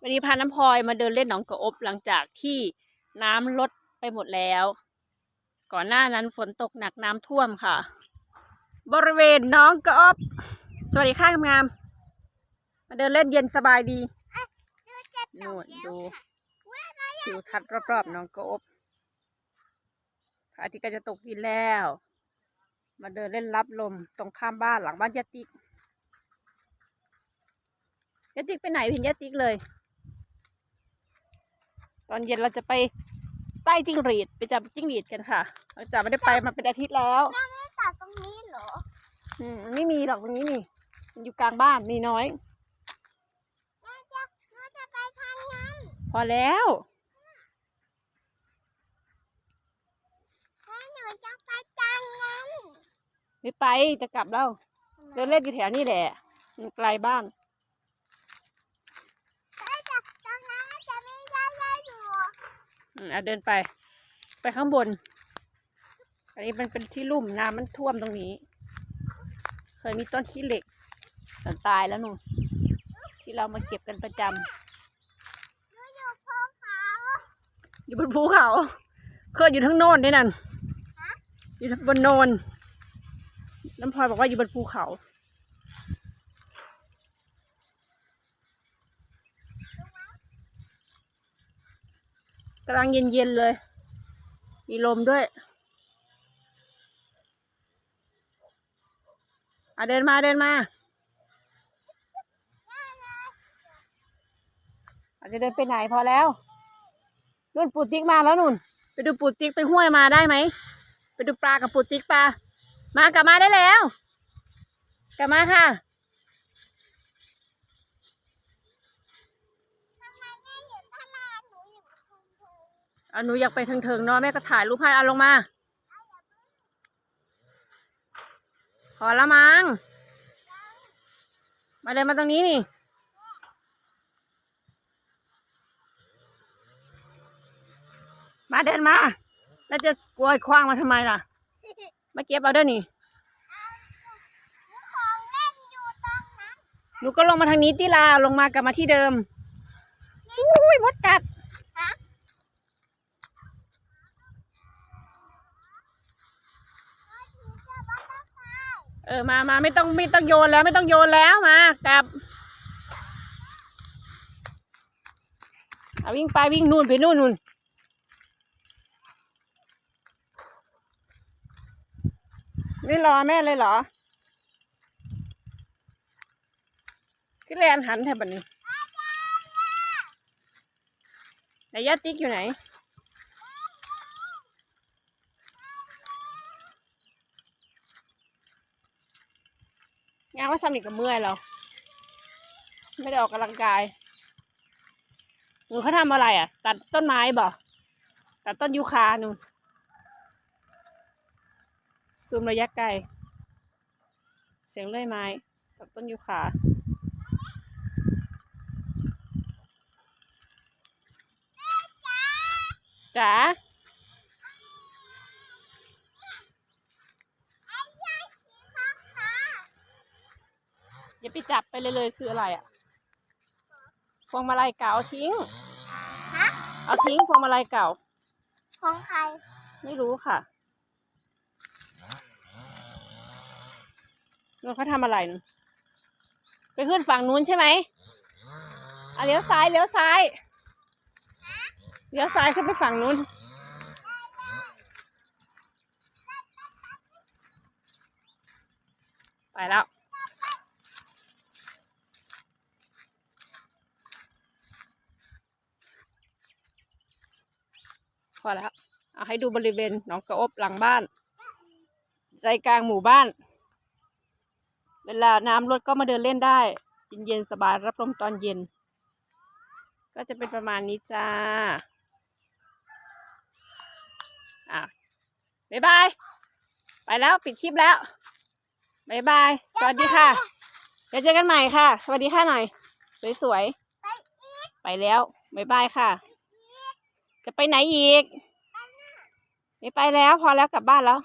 วันนี้พาน้ำพลอยมาเดินเล่นหนองกระอบหลังจากที่น้ำลดไปหมดแล้ว ก่อนหน้านั้นฝนตกหนักน้ำท่วมค่ะ บริเวณหน้องกระอบ สวัสดีค่ะงามมาเดินเล่นเย็นสบายดีนู่นดูทิวทัศน์รอบๆหน้องกระอบพระอาทิตย์ก็จะตกดินแล้ว มาเดินเล่นรับลมตรงข้ามบ้านหลังบ้านยะติกยะติกไปไหนเห็นยะติกเลย ตอนเย็นเราจะไปใต้จิ้งหรีดไปจับจิ้งหรีดกันค่ะเราจะไม่ได้ไปมาเป็นอาทิตย์แล้วไม่ตัดตรงนี้เหรอ อืมมันไม่มีหรอกตรงนี้นี่มันอยู่กลางบ้านมีน้อยแม่จะแม่จะไปทางนั้นพอแล้วแม่หนูจะไปทางนั้นไม่ไปจะกลับแล้วเดินเล่นอยู่แถวนี้แหละมันไกลบ้าน แม่จะตรงนั้นจะไม่ได้ได้ดู อืม เอาเดินไป ไปข้างบน อันนี้มันเป็นที่ลุ่มน้ำมันท่วมตรงนี้ เคยมีต้นขี้เหล็กแต่ตายแล้วหนูที่เรามาเก็บกันประจำหนูอยู่ภูเขาอยู่บนภูเขา เคยอยู่ทั้งโน่นด้วยนั่นอยู่บนโนนน้ำพลอยบอกว่าอยู่บนภูเขา กำลังเย็นๆเลย มีลมด้วยอะเดินมาเดินมาอาจจะเดินไปไหนพอแล้วนุ่นปูติ๊กมาแล้วนุ่น ไปดูปูติ๊กไปห้วยมาได้ไหม ไปดูปลากับปูติ๊กปลามากลับมาได้แล้ว กลับมาค่ะ ทำไมแม่อยู่ตลาดหนูอยู่ภูเขา เอาหนูอยากไปทางเถิงเนาะแม่ก็ถ่ายรูปให้เอาลงมาพอละมังมาเดินมาตรงนี้นี่มาเดินมา แล้วจะกลัวคว้างมาทำไมล่ะ มาเก็บเอาเด้อนี่ของเล่นอยู่ตรงนั้นหนูก็ลงมาทางนี้ติลาลงมากลับมาที่เดิมอุ้ยมดกัด ฮะโอ้ยผีเสื้อบัตเตอร์ไฟ เออมามาไม่ต้องไม่ต้องโยนแล้วไม่ต้องโยนแล้วมากลับเอาวิ่งไปวิ่งนู่นไปนู่นนู่นไม่รอแม่เลยเหรอขึ้นแลนหันแทบแบบนี้ไหนยาติ๊กอยู่ไหน งานว่าซ้ำอีกกับเมื่อยแล้วไม่ได้ออกกำลังกายหนูเขาทำอะไรอะ ตัดต้นไม้บ่ตัดต้นยูคาหนูซูมระยะไกลเสียงเลื่อยไม้ตัดต้นยูคาจ๋า ไอ้ยายขี่ข้างขา อย่าไปจับไปเลยเลยคืออะไรอะพวงมาลัยเก่าเอาทิ้ง ฮะ เอาทิ้งพวงมาลัยเก่า ของใคร ไม่รู้ค่ะนู้นเขาทำอะไรนู่นไปขึ้นฝั่งนู้นใช่ไหมอะเลี้ยวซ้ายเลี้ยวซ้าย เลี้ยวซ้ายขึ้นไปฝั่งนู้น ไปแล้ว พอแล้วเอาให้ดูบริเวณหนองกระอบหลังบ้าน ใจกลางหมู่บ้าน เวลาน้ำลดก็มาเดินเล่นได้เย็นๆสบายรับลมตอนเย็น ก็จะเป็นประมาณนี้จ้าอะบ๊ายบาย ไปแล้วปิดคลิปแล้วบ๊ายบาย สวัสดีค่ะ เดี๋ยวเจอกันใหม่ค่ะ สวัสดีค่ะหน่อย สวยๆ ไปแล้วบ๊ายบายค่ะ จะไปไหนอีก ไม่ไปแล้วพอแล้วกลับบ้านแล้ว